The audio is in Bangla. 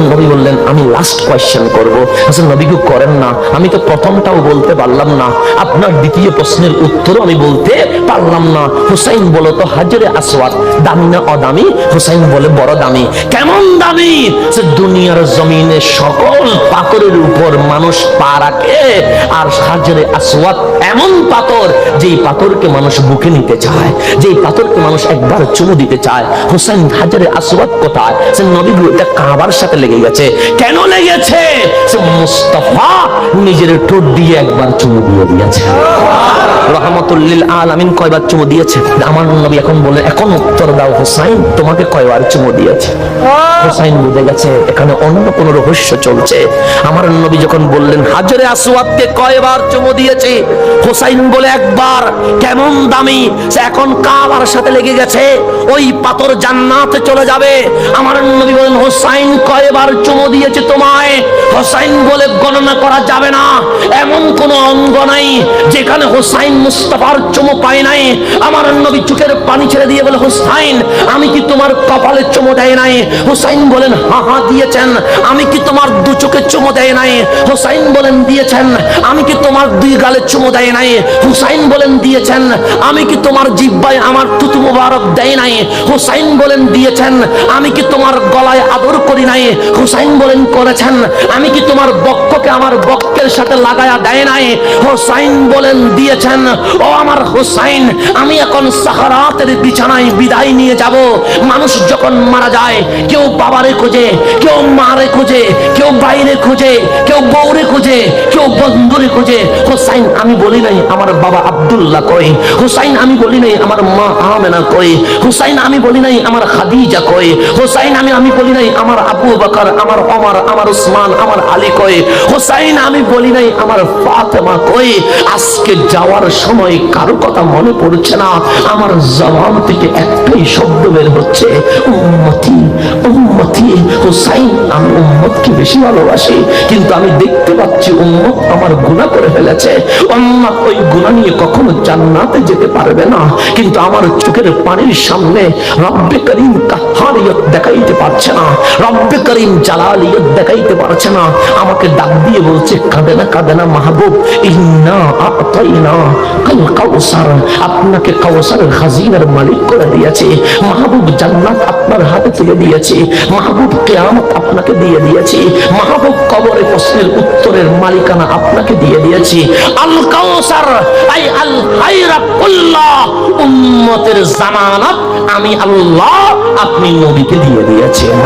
Hmm. নবী বললেন, আমি লাস্ট কোয়েশ্চেন করব। হাসান, নবী কি করেন না। আমি তো প্রথমটাও বলতে পারলাম না। আপনার দ্বিতীয় প্রশ্নের উত্তরও আমি বলতে পারলাম না। হুসাইন বলো তো, হাজরে আসওয়াদ, দামি না অদামি? হুসাইন বলে, বড় দামি। কেমন দামি? সে দুনিয়ার জমিনে সকল পাথরের উপর মানুষ পা রাখে। আর হাজরে আসওয়াদ এমন পাথর, যেই পাথরকে মানুষ বুকে নিতে চায়, যেই পাথরকে মানুষ একবার চুমু দিতে চায়। হুসাইন, হাজারে আসওয়াদ কোথায়? সে নবী এটা কাবার সাথে লেগে গেছে। কেন লেগেছে? মুস্তাফা নিজের ঠোঁট দিয়ে একবার চুমু দিয়ে দিয়েছে। রহমতুল্লিল আলামিন কয়বার চুমু দিয়েছে? আমার নবী এখন বলে, এখন উত্তর দাও হুসাইন, তোমাকে কয়বার চুমু দিয়েছে? হুসাইন বুঝে গেছে, এখানে অন্য কোন রহস্য চলছে। আমার নবী যখন বললেন, হাজরে আসওয়াদকে কয়বার চুমু দিয়েছে? হুসাইন বলে, একবার। কেমন দামি। সে এখন কাবার সাথে লেগে গেছে। ওই পাথর জান্নাতে চলে যাবে। আমার নবী বলেন, হোসাইন কয়বার চুমু দিয়েছে তোমায়। হুসাইন বলে গণনা করা যাবে না। এমন কোন অঙ্গ নাই, যেখানে হুসাইন মুস্তাফার চুমু পায় নাই। আমার নবী চোখের পানি ছেড়ে দিয়ে বলে, হুসাইন, আমি কি তোমার কপালে চুমু দেয় নাই? হুসাইন বলেন, হা হা, দিয়েছেন। আমি কি তোমার দু চোখে চুমু দেয় নাই? হুসাইন বলেন, দিয়েছেন। আমি কি তোমার দুই গালে চুমু দেয় নাই? হুসাইন বলেন, দিয়েছেন। আমি কি তোমার জিব্বায় আমার তুতু মুবারক দেয় নাই? হুসাইন বলেন, দিয়েছেন। আমি কি তোমার গলায় আদর করি নাই? হুসাইন বলেন, করেছেন। আমি কি তোমার বক্ষকে আমার বক্ষের সাথে লাগায়া দেয় নাই। হুসাইন বলেন, দিয়েছেন, ও আমার হুসাইন, আমি এখন সাহারাতের বিছানায় বিদায় নিয়ে যাব। মানুষ যখন মারা যায়, কেউ বাবারে খোঁজে, কেউ মারে খোঁজে, কেউ বাইরে খোঁজে, কেউ বউরে খোঁজে, কেউ বন্ধুরে খোঁজে। হুসাইন, আমি বলি নাই, আমার বাবা আব্দুল্লাহ কই? হুসাইন, আমি বলি নাই, আমার মা আমেনা কই? হুসাইন, আমি বলি নাই, আমার খাদিজা কই? হুসাইন, আমি আমি বলি নাই, আমার আবু বকর, আমার ওমর, আমার উসমান আমার আলী কই, হুসাইন, আমি বলি নাই, আমার ফাতেমা কই? আজকে যাওয়ার সময় কারও কথা মনে পড়ছে না। আমার জবান থেকে একটাই শব্দ বের হচ্ছে, উম্মতি উম্মতি, হুসাইন, আমি উম্মতকে বেশি ভালোবাসি, কিন্তু আমি দেখতে পাচ্ছি উম্মত আমার গুনাহ করে ফেলেছে। উম্মত ওই গুনাহ নিয়ে কখনো জান্নাতে যেতে পারবে না, কিন্তু আমার চোখের পানির সামনে রব্বে করিম কাহারিয়ত দেখাইতে পারছে না, রব্বে করিম জালালিয়ত দেখাইতে পারছে না আমাকে ডাক দিয়ে বলছে, কাঁদে না কাঁদে না মাহবুব, ইন্না আতাইনা কাল কাউসার আপনাকে কাউসারের খাজিনার মালিক করে দিয়েছে। মাহবুব জান্নাত আপনার হাতে তুলে দিয়েছে। মাহবুব কিয়ামত আপনাকে দিয়ে দিয়েছে। মাহবুব কবরে প্রশ্নের উত্তরের মালিকানা আপনাকে দিয়ে দিয়েছি। আল কাউসার আই আল খায়রা কুল্লাহ উম্মতের জামানত আমি আল্লাহ, আপনি নবীকে দিয়ে দিয়েছেন।